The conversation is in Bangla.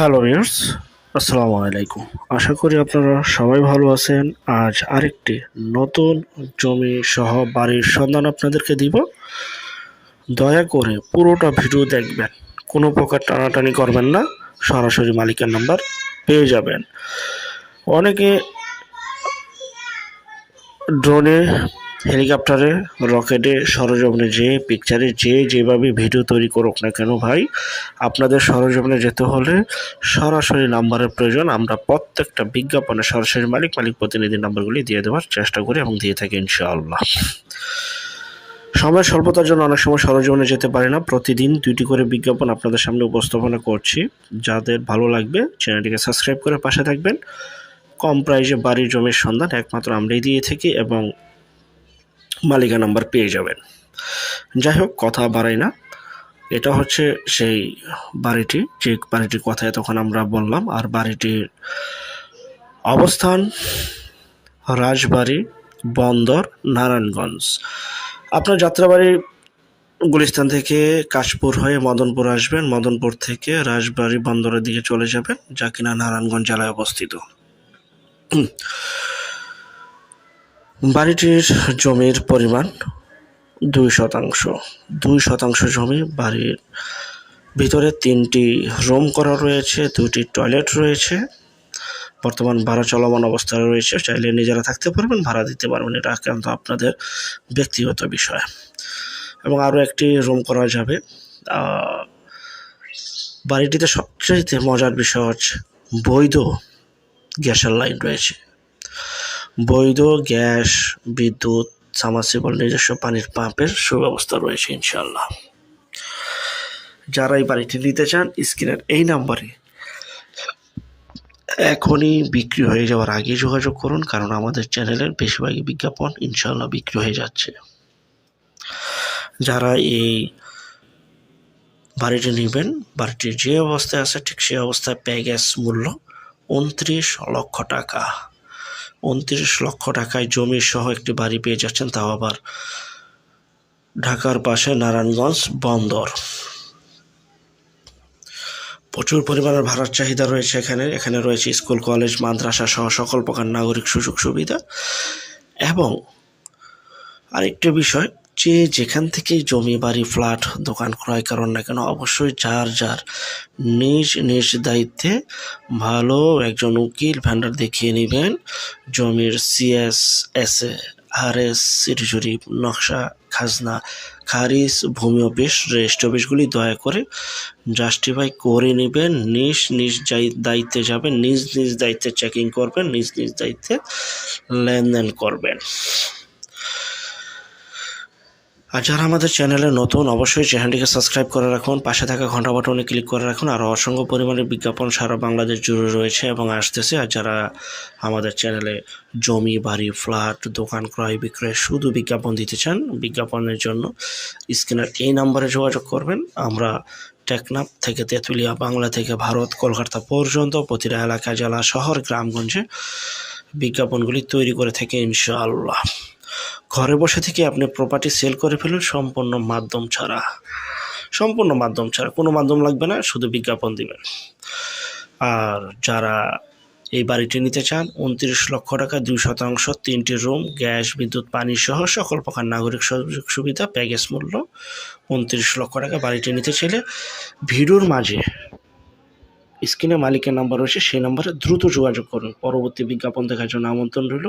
হ্যালো ভিউয়ার্স আসসালামু আলাইকুম আশা করি আপনারা সবাই ভালো আছেন। আজ আরেকটি নতুন জমি সহ বাড়ির সন্ধান আপনাদেরকে দিব। দয়া করে পুরোটা ভিডিও দেখবেন। কোনো প্রকার টানাটানি করবেন না। সরাসরি মালিকের নাম্বার পেয়ে যাবেন। অনেকে ড্রোনে হেলিকপ্টারে রকেটে সরজমিনে যে পিকচারে যে যেভাবে ভিডিও তৈরি করুক না কেন ভাই, আপনাদের সরজমিনে যেতে হলে সরাসরি নাম্বারের প্রয়োজন। আমরা প্রত্যেকটা বিজ্ঞাপনে সরাসরি মালিক মালিক প্রতিনিধির নাম্বারগুলি দিয়ে দেওয়ার চেষ্টা করি এবং দিয়ে থাকি ইনশাআল্লাহ। সময় স্বল্পতার জন্য অনেক সময় সরজমিনে যেতে পারি না। প্রতিদিন দুইটি করে বিজ্ঞাপন আপনাদের সামনে উপস্থাপনা করছি। যাদের ভালো লাগবে, চ্যানেলটিকে সাবস্ক্রাইব করে পাশে থাকবেন। কম প্রাইসে বাড়ির জমির সন্ধান একমাত্র আমরাই দিয়ে থাকি এবং মালিকা নাম্বার পেয়ে যাবেন। যাই হোক, কথা বাড়াই না। এটা হচ্ছে সেই বাড়িটি, যে বাড়িটির কথা তখন আমরা বললাম। আর বাড়িটির অবস্থান রাজবাড়ি বন্দর নারায়ণগঞ্জ। আপনার যাত্রাবাড়ি গুলিস্তান থেকে কাশপুর হয়ে মদনপুর আসবেন। মদনপুর থেকে রাজবাড়ি বন্দরের দিকে চলে যাবেন, যা কিনা নারায়ণগঞ্জ জেলায় অবস্থিত। বাড়িটির জমির পরিমাণ দুই শতাংশ। দুই শতাংশ জমি বাড়ির ভিতরে তিনটি রুম করা রয়েছে, দুটি টয়লেট রয়েছে। বর্তমান ভাড়া চলমান অবস্থায় রয়েছে। চাইলে নিজেরা থাকতে পারবেন, ভাড়া দিতে পারবেন। এটা কিন্তু আপনাদের ব্যক্তিগত বিষয়। এবং আরও একটি রুম করা যাবে। বাড়িটিতে সবচেয়ে মজার বিষয় হচ্ছে বৈধ গ্যাসের লাইন রয়েছে। বৈধ, গ্যাস, বিদ্যুৎ সামাসিবল নিজস্ব পানির পাম্পের সুব্যবস্থা রয়েছে ইনশাল্লাহ যারা এই বাড়িটি নিতে চান, স্ক্রিনের এই নাম্বারে এখনই বিক্রি হয়ে যাওয়ার আগে যোগাযোগ করুন, কারণ আমাদের চ্যানেলের বেশিরভাগই বিজ্ঞাপন ইনশাল্লাহ বিক্রি হয়ে যাচ্ছে। যারা এই বাড়িটি নেবেন, বাড়িটির যে অবস্থায় আছে, ঠিক সেই অবস্থায় প্যাগেজ মূল্য উনত্রিশ লক্ষ টাকা। উনত্রিশ লক্ষ টাকায় জমি সহ একটি বাড়ি পেয়ে যাচ্ছেন, তাও আবার ঢাকার পাশে নারায়ণগঞ্জ বন্দর। প্রচুর পরিমাণের ভাড়ার চাহিদা রয়েছে এখানে। এখানে রয়েছে স্কুল, কলেজ, মাদ্রাসা সহ সকল প্রকার নাগরিক সুযোগ সুবিধা এবং আরেকটি বিষয় যে যেখান থেকেই জমি, বাড়ি, ফ্ল্যাট, দোকান ক্রয় করেন না কেন, অবশ্যই যার যার নিজ নিজ দায়িত্বে ভালো একজন উকিল ভ্যান্ডার দেখিয়ে নেবেন। জমির CS S A R S city নকশা, খাজনা, খারিজ, ভূমি অফিস রেজিস্ট অফিসগুলি দয়া করে জাস্টিফাই করে নেবেন। নিজ নিজ দায়িত্বে যাবেন, নিজ নিজ দায়িত্বে চেকিং করবেন, নিজ নিজ দায়িত্বে লেনদেন করবেন। আর যারা আমাদের চ্যানেলে নতুন, অবশ্যই চ্যানেলটিকে সাবস্ক্রাইব করে রাখুন। পাশে থাকা ঘণ্টা বাটনে ক্লিক করে রাখুন। আর অসংখ্য পরিমাণে বিজ্ঞাপন সারা বাংলাদেশ জুড়ে রয়েছে এবং আসতেছে। আর যারা আমাদের চ্যানেলে জমি, বাড়ি, ফ্ল্যাট, দোকান, ক্রয় বিক্রয় শুধু বিজ্ঞাপন দিতে চান, বিজ্ঞাপনের জন্য স্ক্রিনের এই নাম্বারে যোগাযোগ করবেন। আমরা টেকনাফ থেকে তেঁতুলিয়া, বাংলা থেকে ভারত, কলকাতা পর্যন্ত প্রতিটা এলাকা, জেলা, শহর, গ্রামগঞ্জে বিজ্ঞাপনগুলি তৈরি করে থাকে, ইনশাআল্লাহ। ঘরে বসে থেকে আপনি প্রপার্টি সেল করে ফেলুন, সম্পূর্ণ মাধ্যম ছাড়া। সম্পূর্ণ মাধ্যম ছাড়া, কোনো মাধ্যম লাগবে না, শুধু বিজ্ঞাপন দিবেন। আর যারা এই বাড়িটি নিতে চান, উনত্রিশ লক্ষ টাকা, দুই শতাংশ, তিনটি রুম গ্যাস, বিদ্যুৎ, পানি সহ সকল প্রকার নাগরিক সুযোগ সুবিধা প্যাকেজ মূল্য উনত্রিশ লক্ষ টাকা বাড়িটি নিতে চাইলে ভিড়ুর মাঝে স্ক্রিনে মালিকের নাম্বার রয়েছে, সেই নাম্বারে দ্রুত যোগাযোগ করুন। পরবর্তী বিজ্ঞাপন দেখার জন্য আমন্ত্রণ রইল।